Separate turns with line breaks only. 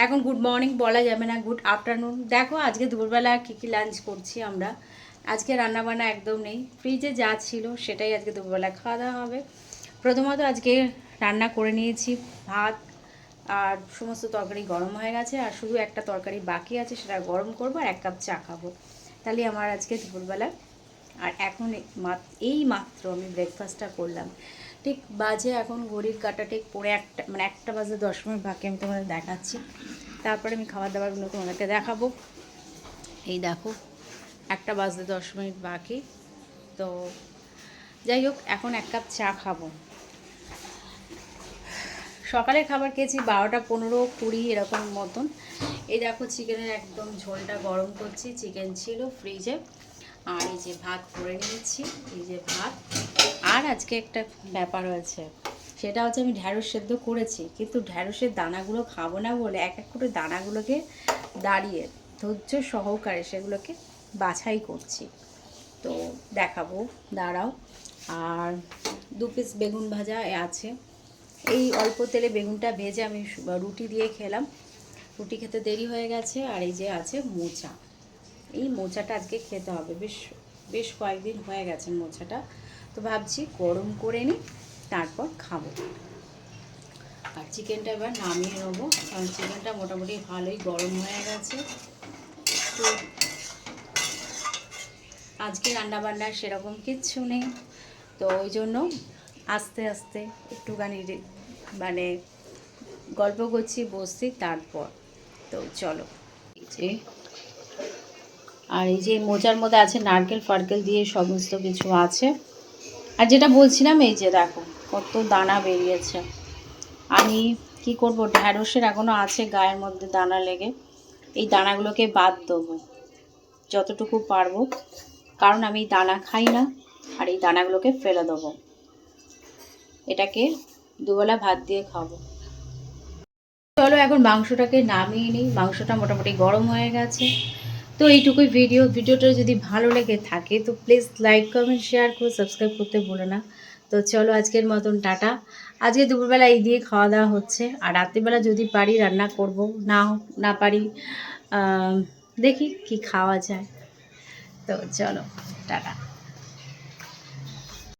এখন good morning বলা যাবে না গুড আফটারনুন দেখো আজকে দুপুরবেলা কী কী লাঞ্চ করছি আমরা। আজকে রান্নাবান্না একদম নেই। ফ্রিজে যা ছিল সেটাই আজকে দুপুরবেলা খাওয়া দাওয়া হবে। প্রথমত আজকে রান্না করে নিয়েছি ভাত আর সমস্ত তরকারি গরম হয়ে গেছে আর শুধু একটা তরকারি বাকি আছে, সেটা গরম করব আর এক কাপ চা খাব। তাহলে আমার আজকে দুপুরবেলা। আর এখন এই মাত- এই মাত্র আমি ব্রেকফাস্টটা করলাম। ঠিক বাজে এখন ঘড়ির কাটা ঠিক পরে একটা মানে একটা বাজে দশ মিনিট বাকি, আমি তোমাদের দেখাচ্ছি। তারপরে আমি খাবার দাবারগুলো তোমাদেরকে দেখাবো। এই দেখো, একটা বাজতে দশ মিনিট বাকি। তো যাই হোক, এখন এক কাপ চা খাব। সকালে খাবার খেয়েছি বারোটা পনেরো, কুড়ি এরকম মতন। এই দেখো, চিকেনের একদম ঝোলটা গরম করছি, চিকেন ছিল ফ্রিজে আর এই যে ভাত করে নিয়েছি, এই যে ভাত। আজকে একটা ব্যাপার হয়েছে। সেটা হচ্ছে আমি ঢ্যাঁড়স সেদ্ধ করেছি, কিন্তু ঢ্যাঁড়সের দানাগুলো খাব না বলে এক এক করে দানাগুলোকে দাঁড়িয়ে ধৈর্য সহকারে সেগুলোকে বাছাই করছি। তো দেখাবো, দাঁড়াও। আর দু পিস বেগুন ভাজা আছে। এই অল্প তেলে বেগুনটা ভেজে আমি রুটি দিয়ে খেলাম। রুটি খেতে দেরি হয়ে গেছে, আর এই যে আছে মোচা। এই মোচাটা আজকে খেতে হবে। বেশ বেশ কয়েকদিন হয়ে গেছে মোচাটা। তো ভাবছি গরম করে নিই, তারপর খাব। আর চিকেনটা এবার নামিয়ে নেব, কারণ চিকেনটা মোটামুটি ভালোই গরম হয়ে গেছে। তো আজকে রান্নাবান্না সেরকম কিচ্ছু নেই, তো ওই জন্য আস্তে আস্তে একটুখানি মানে গল্প করছি, বসছি, তারপর তো চলো। যে, আর এই যে মোজার মধ্যে আছে নারকেল, ফারকেল দিয়ে সমস্ত কিছু আছে। আর যেটা বলছিলাম, এই যে দেখো, কত দানা বেরিয়েছে। আমি কি করব? ঢ্যাঁড়সের এখনও আছে গায়ের মধ্যে দানা লেগে। এই দানাগুলোকে বাদ দেবো, যতটুকু পারব। কারণ আমি দানা খাই না, আর এই দানাগুলোকে ফেলে দেবো। এটাকে দুবেলা ভাত দিয়ে খাব। চলো, এখন মাংসটাকে নামিয়ে নিই। মাংসটা মোটামুটি গরম হয়ে গেছে। তো এইটুকুই ভিডিও ভিডিওটা যদি ভালো লেগে থাকে, তো প্লিজ লাইক কমেন্ট শেয়ার করে সাবস্ক্রাইব করতে ভুলো না। তো চলো আজকের মতন, টাটা। আজকে দুপুরবেলা এই দিয়ে খাওয়া দাওয়া হচ্ছে। আর রাত্রিবেলা যদি পারি রান্না করব, না না পারি দেখি কি খাওয়া যায়। তো চলো, টাটা।